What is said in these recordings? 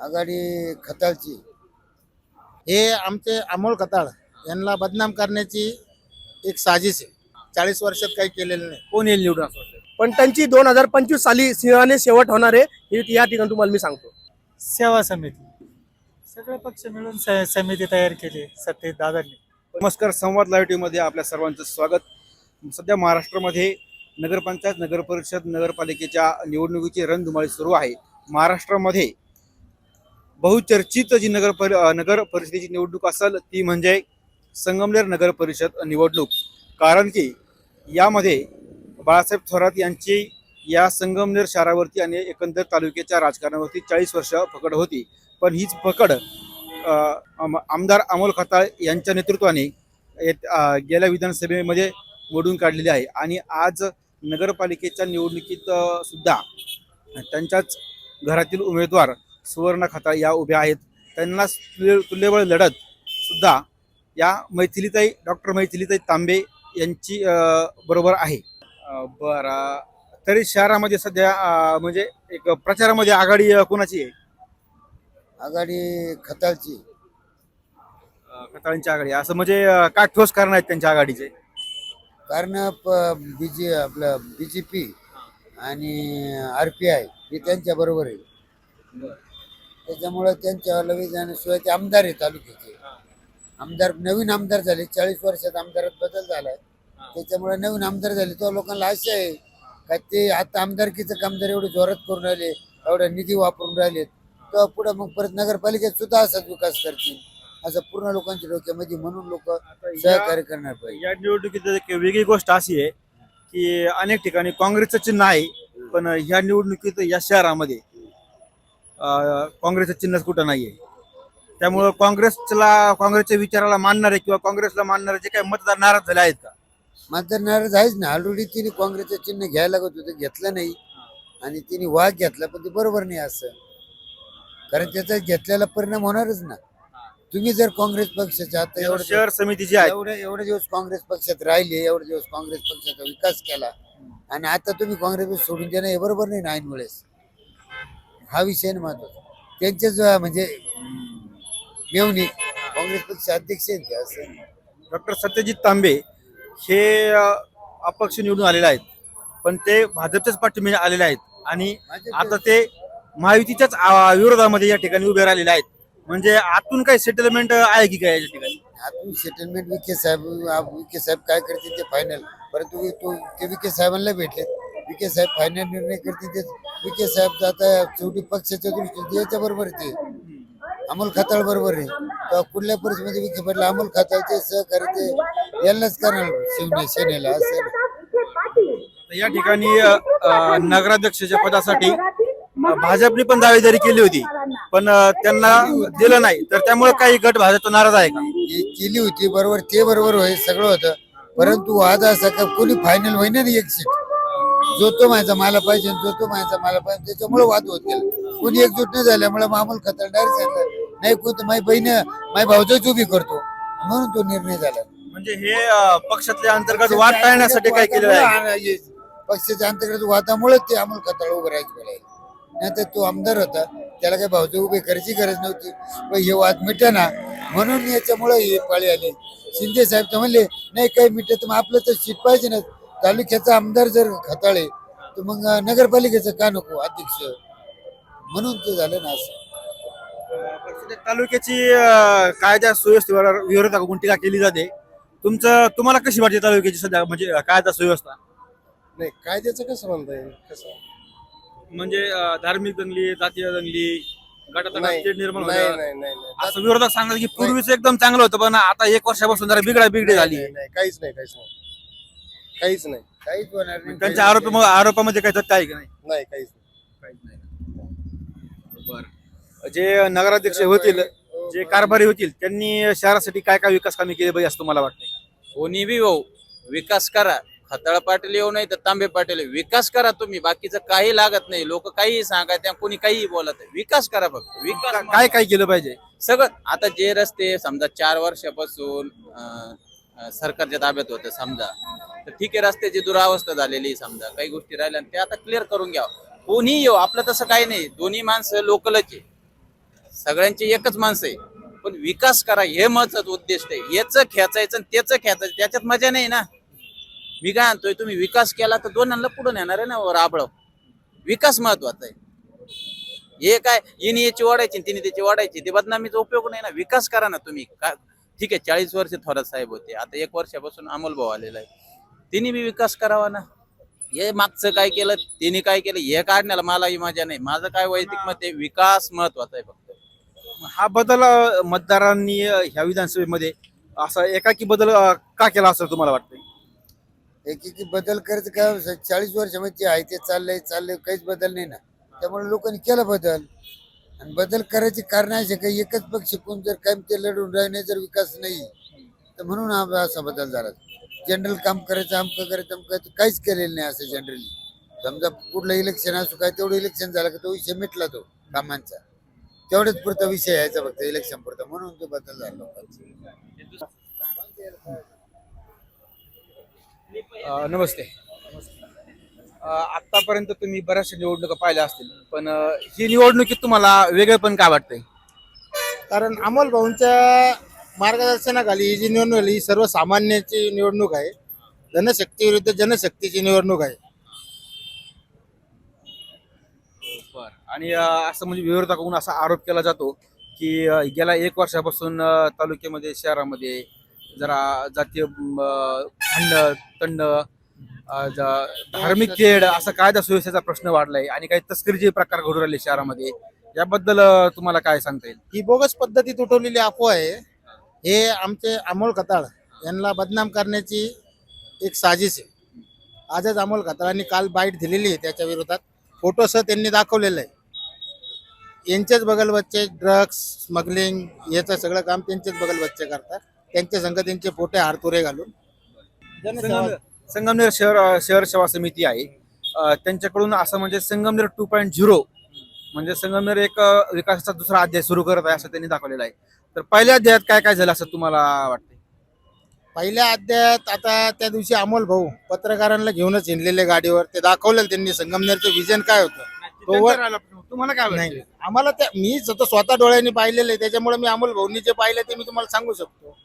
आघाडी खताळची. हे आमचे अमोल खताळ यांना बदनाम करण्याची एक साजिश आहे. चाळीस वर्षात काही केलेलं नाही. कोण येईल निवडून असं वाटतं? पण त्यांची दोन हजार पंचवीस साली सिंहाने शेवट होणार आहे हे या ठिकाणी तुम्हाला मी सांगतो. सेवा समिती. सगळे पक्ष मिळून स- समिती तयार केली सत्तेत दादांनी नमस्कार संवाद लाईव्ह टी मध्ये आपल्या सर्वांचं स्वागत. सध्या महाराष्ट्रामध्ये नगरपंचायत नगर परिषद नगरपालिकेच्या निवडणुकीची रणधुमाळी सुरू आहे. महाराष्ट्रामध्ये बहुचर्चित जी नगर परि नगर परिषदेची निवडणूक असेल ती म्हणजे संगमनेर नगर परिषद निवडणूक. कारण की यामध्ये बाळासाहेब थोरात यांची या संगमनेर शहरावरती आणि एकंदर तालुक्याच्या राजकारणावरती चाळीस वर्ष पकड होती. पण हीच पकड आम- आमदार अमोल खताळ यांच्या नेतृत्वाने येत- गेल्या विधानसभेमध्ये मोडून काढलेली आहे. आणि आज नगरपालिकेच्या निवडणुकीत सुद्धा त्यांच्याच घरातील उमेदवार सुवर्ण खताळ या उभ्या आहेत. त्यांना तुल्य- तुल्यबळ लढत सुद्धा या मैथिलीताई डॉक्टर मैथिलीताई तांबे यांची बरोबर आहे. बरं. तरी शहरामध्ये सध्या म्हणजे एक प्रचारामध्ये आघाडी कोणाची आहे? आघाडी खताळची. खताळांची आघाडी. असं म्हणजे काय ठोस कारण आहेत त्यांच्या आघाडीचे? कारण बीजे आपलं बीजेपी आणि आर पी आय हे त्यांच्या बरोबर आहे. त्याच्यामुळे त्यांच्या जाण्याशिवाय ते आमदार आहे तालुक्याचे. आमदार नवीन आमदार झाले चाळीस वर्षात आमदारात बदल झालाय. त्याच्यामुळे नवीन आमदार झाले तो लोकांना आशा आहे का ते आता आमदारकीचं काम जर एवढे जोरात करून राहिले एवढा निधी वापरून राहिलेत तर पुढे मग परत नगरपालिकेत सुद्धा असाच विकास करतील असं पूर्ण लोकांच्या डोक्यामध्ये म्हणून लोक सहकार्य करणार पाहिजे. या निवडणुकीत एक वेगळी गोष्ट अशी आहे की अनेक ठिकाणी काँग्रेसचं चिन्ह आहे पण ह्या निवडणुकीत या शहरामध्ये काँग्रेसचं चिन्हच कुठं नाहीये. त्यामुळं काँग्रेसला काँग्रेसच्या विचाराला मानणारे किंवा काँग्रेसला मानणारे जे काही मतदार नाराज झाले आहेत का? मात्र नाराज आहेच ना. ऑलरेडी तिने काँग्रेसचं चिन्ह घ्यायला लागत होतं घेतलं नाही. आणि तिने वाघ घेतला पण ते बरोबर नाही असं. कारण त्याचा घेतलेला परिणाम होणारच ना. तुम्ही जर काँग्रेस पक्षाच्या आता एवढं शहर समिती जी आहे. एवढे एवढे दिवस काँग्रेस पक्षात राहिले एवढे दिवस काँग्रेस पक्षाचा विकास केला. आणि आता तुम्ही काँग्रेस सोडून देणं हे बरोबर नाही ना ऐन वेळेस हा विषय महत्त्वाचा. त्यांचेच म्हणजे मेवणी काँग्रेस पक्ष अध्यक्ष आहेत ते असं. डॉक्टर सत्यजित तांबे हे अ, अपक्ष निवडून आलेले आहेत. पण ते भाजपच्याच पाठीमागे आलेले आहेत. आणि आता ते महायुतीच्याच आ, विरोधामध्ये या ठिकाणी उभे राहिलेले आहेत. म्हणजे आतून काही सेटलमेंट आहे की काय या ठिकाणी? आपण सेटलमेंट विखे साहेब आप- विखे साहेब काय करतील ते फायनल परंतु तो ते विखे साहेबांना भेटले विखे साहेब फायनल निर्णय करतील ते. विखे साहेब आता शेवटी पक्षाच्या दृष्टीने याच्या बरोबर ते. अमोल खताळ बरोबर आहे. तेव्हा कुठल्या परिस्थितीमध्ये विखे पाटील अमोल खताळचे सहकारी ते यांनाच करणार शिवने सेनेला असं या ठिकाणी नगराध्यक्षाच्या पदासाठी भाजपने पण दावेदारी केली होती. पण त्यांना दिलं नाही. तर त्यामुळे काही गट भाजपचा नाराज आहे का? केली होती बरोबर ते बरोबर होय सगळं होतं. परंतु वाद असा का कोणी फायनल होईना एक सीट जो तो माझा मला पाहिजे जो तो माझा मला पाहिजे त्याच्यामुळे वाद होत गेला. कोणी एकजूट नाही झाल्यामुळे मामूल खतर डायरेक्ट सांगतात नाही कोणतं माझी बहीण माझी भाऊजाच उभी करतो. म्हणून तो निर्णय झाला. म्हणजे हे पक्षातल्या अंतर्गत वाद टाळण्यासाठी काय आहे? आहे पक्षाच्या अंतर्गत वादामुळे ते अमोल खताळ उभं राहायचं नाहीतर तो आमदार होता. त्याला काही भाऊजे उभे करायची गरज नव्हती. पण हे वाद मिटेना म्हणून याच्यामुळे ही पाळी आली. शिंदे साहेब तर म्हणले नाही काही मिटत मग आपलं तर सीट पाहिजे ना. तालुक्याचा आमदार जर खताळे तर मग नगरपालिकेचं का नको अध्यक्ष? म्हणून ते झालं ना असं. सध्या तालुक्याची अ, कायदा सुव्यवस्थेवर विरोधाकडून टीका केली जाते. तुमचं तुम्हाला कशी वाटते तालुक्याची सध्या म्हणजे अ, कायदा सुव्यवस्था? नाही कायद्याचं कसं म्हणता येईल? कसं? म्हणजे अ, धार्मिक दंगली जातीय दंगली नाही स्टेट निर्माण नाही होतं. नाही नाही नाही. असं विरोधात सांगतात की पूर्वीच एकदम चांगलं होतं पण आता एक वर्षापासून जरा बिघडा बिघडी झाली. नाही, नाही, काहीच नाही काहीच नाही. काहीच नाही. काहीच होणार नाही. त्यांच्या आरोप आरोपामध्ये काही तथ्य आहे की नाही? नाही काहीच बर. जे नगराध्यक्ष होतील जे कारभारी होतील त्यांनी शहरासाठी काय काय विकास कामे केले पाहिजे असं तुम्हाला वाटतं कोणी बी भाऊ विकास करा. खताळ पाटील येऊ नाही तर तांबे पाटील. विकास करा तुम्ही. बाकीचं काही लागत नाही. लोक काही सांगा त्या कोणी काही बोलत. विकास करा फक्त. विकास काय काय केलं पाहिजे? सगळं. आता जे रस्ते समजा चार वर्षापासून सरकारच्या ताब्यात होतं समजा. तर ठीक आहे रस्त्याची दुरावस्था झालेली समजा. काही गोष्टी राहिल्या आणि ते आता क्लिअर करून घ्या कोणी येऊ आपलं तसं काही नाही. दोन्ही माणसं लोकलच आहे. सगळ्यांची एकच माणसं आहे. पण विकास करा हे महत्वाचं उद्दिष्ट आहे. याच खेचायचं आणि त्याच खेचायचं त्याच्यात मजा नाही ना. मी काय म्हणतोय तुम्ही विकास केला तर दोनांना पुढे नेणार आहे ना राबळ विकास महत्त्वाचा आहे. हे काय हिने याची वाढायची तिने त्याची वाढायची ते बदनामीचा उपयोग नाही ना. विकास करा ना तुम्ही. ठीक आहे चाळीस वर्ष थोरात साहेब होते. आता एक वर्षापासून अमोल भाऊ आलेला आहे. तिने बी विकास करावा ना. हे मागचं काय केलं तिने काय केलं हे काढण्याला मलाही मजा नाही. माझं काय वैयक्तिक मत आहे विकास महत्त्वाचा आहे फक्त. हा बदल अं, मतदारांनी अं, ह्या विधानसभेमध्ये असा एकाकी बदल अं, का केला असं तुम्हाला वाटतंय? एकेकी बदल करायचं काय चाळीस वर्षामध्ये जे आहे ते चाललंय चाललंय काहीच बदल नाही ना. त्यामुळे लोकांनी केला बदल. आणि बदल करायचे कारण असे काही एकच पक्ष कोण जर कायम ते लढून राहिले जर विकास नाही तर म्हणून हा असा बदल झाला. जनरल काम करायचं अमकं करायचं अमकं करायचं, काहीच केलेलं नाही असं जनरली समजा कुठलं इलेक्शन असो काय तेवढं इलेक्शन झालं का तो विषय मिटला तो कामांचा. तेवढंच पुरता विषय यायचा फक्त इलेक्शन पुरता म्हणून तो बदल झाला लोकांचा. नमस्ते. आतापर्यंत तुम्ही बऱ्याचशा निवडणुका पाहिल्या असतील पण ही निवडणुकीत तुम्हाला वेगळं पण काय वाटतंय? कारण अमोल भाऊंच्या मार्गदर्शनाखाली ही जी निवडणूक आहे, ही सर्वसामान्याची निवडणूक आहे. जनशक्ती विरुद्ध जनशक्तीची निवडणूक आहे. आणि अं, असं म्हणजे विरोधकाकडून असा आरोप केला जातो की अं, गेल्या एक वर्षापासून अं, तालुक्यामध्ये शहरामध्ये जरा जातीय भांडण तंड धार्मिक खेळ असा कायदा सुव्यवस्थेचा प्रश्न वाढलाय आणि काही तस्करीचे प्रकार घडून राहिले शहरामध्ये याबद्दल तुम्हाला काय सांगता येईल? ही बोगस पद्धतीत उठवलेली अफवा आहे. हे आमचे अमोल खताळ यांना बदनाम करण्याची एक साजिश आहे. आजच अमोल खताळांनी काल बाईट दिलेली आहे त्याच्या विरोधात. फोटोसह त्यांनी दाखवलेलं आहे. यांचेच बगल बच्चे ड्रग्स स्मगलिंग याचं सगळं काम त्यांचेच बगल बच्चे करतात. त्यांच्या संघ त्यांचे पोटे हारतुरे घालून संगमनेर शहर शहर सेवा समिती आहे. त्यांच्याकडून असं म्हणजे संगमनेर टू पॉईंट झिरो म्हणजे संगमनेर एक विकासाचा दुसरा अध्याय सुरू करत आहे असं त्यांनी दाखवलेलं आहे. तर पहिल्या अध्यायात काय काय झालं असं तुम्हाला वाटतं पहिल्या अध्यायात आता त्या दिवशी अमोल भाऊ पत्रकारांना घेऊनच हिंडलेले गाडीवर. ते दाखवलेलं त्यांनी संगमनेरचं विजन काय होतं? तुम्हाला काय नाही वाटतं आम्हाला त्या मी स्वतः स्वतः डोळ्यांनी पाहिलेलं आहे. त्याच्यामुळे मी अमोल भाऊंनी जे पाहिलं ते मी तुम्हाला सांगू शकतो.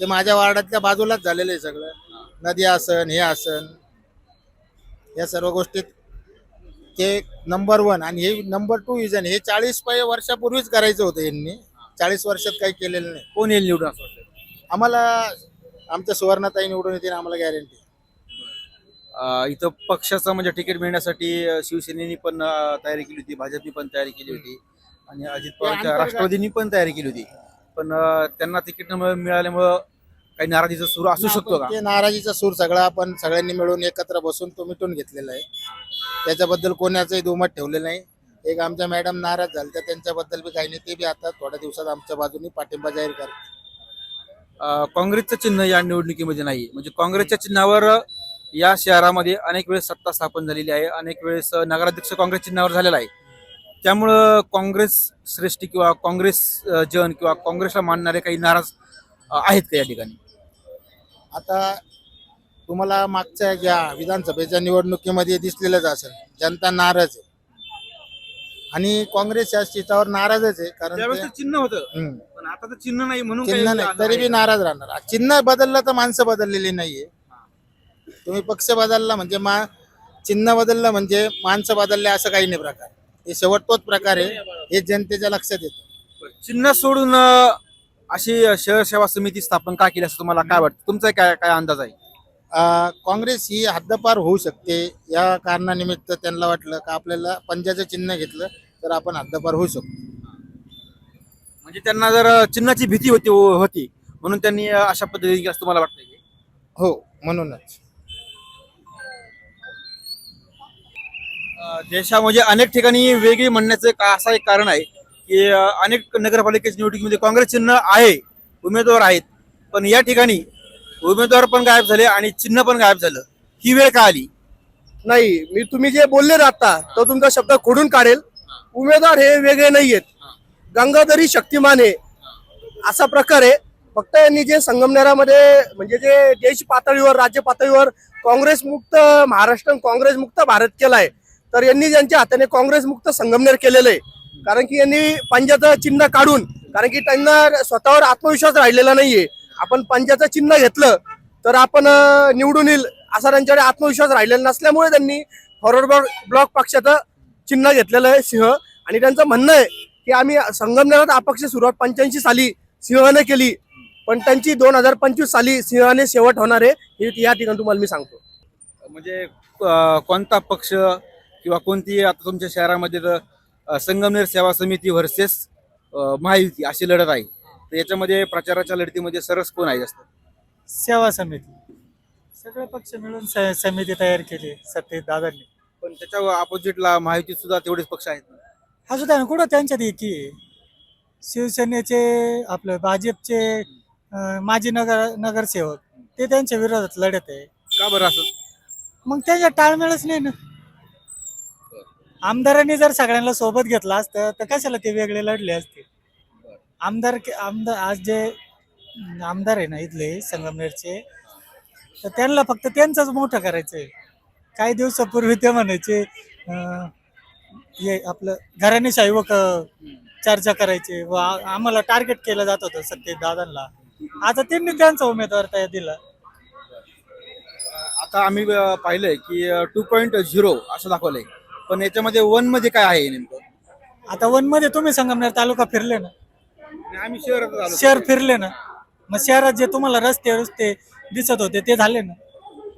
ते माझ्या वार्डातल्या बाजूलाच झालेलं आहे सगळं. नदी आसन हे आसन या सर्व गोष्टीत ते नंबर वन आणि हे नंबर टू विजन हे चाळीस पै वर्षापूर्वीच करायचं होतं यांनी. चाळीस वर्षात काही केलेलं नाही. कोण येईल निवडून असं वाटतं आम्हाला आमच्या सुवर्णताई निवडून येतील आम्हाला गॅरंटी अं, इथं पक्षाचं म्हणजे तिकीट मिळण्यासाठी अं, शिवसेनेनी पण अं, तयारी केली होती भाजपनी पण तयारी केली होती आणि अजित पवारच्या राष्ट्रवादींनी पण तयारी केली होती. पण अं, त्यांना तिकीट न मिळ- मिळाल्यामुळं काही नाराजीचा सूर असू शकतो का? ते नाराजीचा सूर सगळा आपण सगळ्यांनी मिळून एकत्र बसून तो मिटून घेतलेला आहे. त्याच्याबद्दल कोणाचंही दुमत ठेवलं नाही. एक आमच्या मॅडम नाराज झाल्या त्या त्यांच्याबद्दल बी काही नाही ते बी आता थोड्या दिवसात आमच्या बाजूनी पाठिंबा जाहीर करतात अं, काँग्रेसचं चिन्ह या निवडणुकीमध्ये नाही. म्हणजे काँग्रेसच्या चिन्हावर या शहरामध्ये अनेक वेळेस सत्ता स्थापन झालेली आहे. अनेक वेळेस नगराध्यक्ष काँग्रेस चिन्हावर झालेला आहे. त्यामुळं काँग्रेस श्रेष्ठी किंवा काँग्रेस अं, जन किंवा काँग्रेसला मानणारे काही नाराज अं, आहेत का या ठिकाणी? आता तुम्हाला मागच्या या विधानसभेच्या निवडणुकीमध्ये दिसलेलंच असेल. जनता नाराज आहे. आणि काँग्रेस या सीटावर नाराजच आहे कारण त्यावेळेस ते- ते चिन्ह होतं. हम्म. पण आता तर चिन्ह नाही म्हणून चिन्ह काही नाही तरी बी. नाराज राहणार. चिन्ह बदललं तर माणसं बदललेली नाहीये. तुम्ही पक्ष बदलला म्हणजे मा चिन्ह बदललं म्हणजे माणसं बदलले असं काही नाही प्रकार. हे शेवट तोच प्रकार आहे. हे जनतेच्या लक्षात येतं. चिन्ह सोडून अं, अशी शहर सेवा समिती स्थापन का केली असं तुम्हाला काय वाटतं? तुमचा काय काय अंदाज आहे? काँग्रेस ही हद्दपार होऊ शकते. या कारणानिमित्त त्यांना वाटलं का आपल्याला पंजाचं चिन्ह घेतलं तर आपण हद्दपार होऊ शकतो. म्हणजे त्यांना जर चिन्हाची भीती होती होती म्हणून त्यांनी अशा पद्धतीने केलं असं तुम्हाला वाटतं की? हो म्हणूनच. देशामध्ये अनेक ठिकाणी वेगळी म्हणण्याचं का असं एक कारण आहे की अनेक नगरपालिकेच्या निवडणुकीमध्ये काँग्रेस चिन्ह आहे उमेदवार आहेत. पण या ठिकाणी उमेदवार पण गायब झाले आणि चिन्ह पण गायब झालं. ही वेळ का आली? नाही मी तुम्ही जे बोलले आता तो तुमचा शब्द खोडून काढेल. उमेदवार हे वेगळे नाही आहेत गंगाधरी शक्तिमान आहे असा प्रकार आहे. फक्त यांनी जे संगमनेरामध्ये म्हणजे जे देश पातळीवर राज्य पातळीवर काँग्रेस मुक्त महाराष्ट्र काँग्रेस मुक्त भारत केलाय तर यांनी ज्यांच्या हाताने काँग्रेस मुक्त संगमनेर केलेलं आहे कारण की यांनी पंजाचं चिन्ह काढून कारण की त्यांना स्वतःवर आत्मविश्वास राहिलेला नाहीये. आपण पंजाचं चिन्ह घेतलं तर आपण निवडून येईल असा त्यांच्याकडे आत्मविश्वास राहिलेला नसल्यामुळे त्यांनी फॉरवर्ड ब्लॉक पक्षाचं चिन्ह घेतलेलं आहे सिंह. आणि त्यांचं म्हणणं आहे की आम्ही संगमनेरात अपक्ष सुरुवात पंच्याऐंशी साली सिंहाने केली पण त्यांची दोन हजार पंचवीस साली सिंहाने शेवट होणार आहे हे या ठिकाणी तुम्हाला मी सांगतो. म्हणजे कोणता पक्ष किंवा कोणती आता तुमच्या शहरामध्ये तर, संगमनेर सेवा समिती व्हर्सेस महायुती अशी लढत आहे. तर याच्यामध्ये प्रचाराच्या लढतीमध्ये सरस कोण आहे जास्त? सेवा समिती. सगळे पक्ष मिळून स- समिती तयार केली सत्तेत दादांनी पण त्याच्या अपोजिटला महायुतीत सुद्धा तेवढेच पक्ष आहेत. हा सुद्धा ना कुठं त्यांच्यात एकी आहे. शिवसेनेचे आपलं भाजपचे अं, माजी नगर नगरसेवक ते त्यांच्या विरोधात लढत आहे. का बरं असं? मग त्याच्यात ताळमेळच नाही ना. आमदारांनी जर सगळ्यांना सोबत घेतला असतं तर कशाला ते वेगळे लढले असते? आमदार आमदार आज जे आमदार आहे ना इथले संगमनेरचे तर त्यांना फक्त त्यांचंच मोठं करायचंय. काही दिवसापूर्वी ते म्हणायचे हे आपलं घराणेशाही व चर्चा करायचे व आम्हाला टार्गेट केलं जात होतं सत्य दादांना. आता त्यांनी त्यांचा उमेदवार तयार दिला. आता आम्ही पाहिलंय की टू पॉईंट झिरो असं दाखवलंय. पण याच्यामध्ये वनमध्ये काय आहे नेमकं? आता वनमध्ये तुम्ही संगमनेर तालुका फिरले ना. आम्ही शहरात आलो. शहर फिरले ना. मग शहरात जे तुम्हाला रस्ते रस्ते दिसत होते ते झाले ना.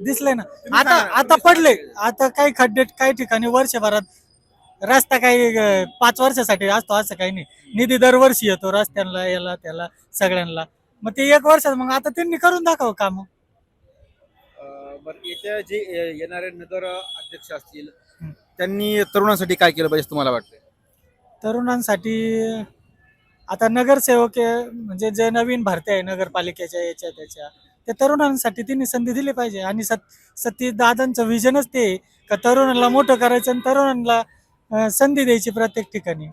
दिसले ना. आता आता पडले. आता काही खड्डे काही ठिकाणी वर्षभरात रस्ता काही अं, पाच वर्षासाठी असतो असं काही नाही. निधी दरवर्षी येतो रस्त्यांना याला त्याला सगळ्यांना. मग ते एक वर्षात मग आता त्यांनी करून दाखव काम. अं, बरं येत्या जे अं, येणारे नगर अध्यक्ष असतील हं. त्यांनी तरुणांसाठी काय केलं पाहिजे तुम्हाला वाटतं तरुणांसाठी आता नगरसेवक आहे, म्हणजे जे नवीन भरते आहे नगरपालिकेच्या याच्या त्याच्या त्या तरुणांसाठी त्यांनी संधी दिली पाहिजे. आणि सत सती दादांचं विजनच ते आहे का तरुणांना मोठं करायचं आणि तरुणांना अं, संधी द्यायची प्रत्येक ठिकाणी.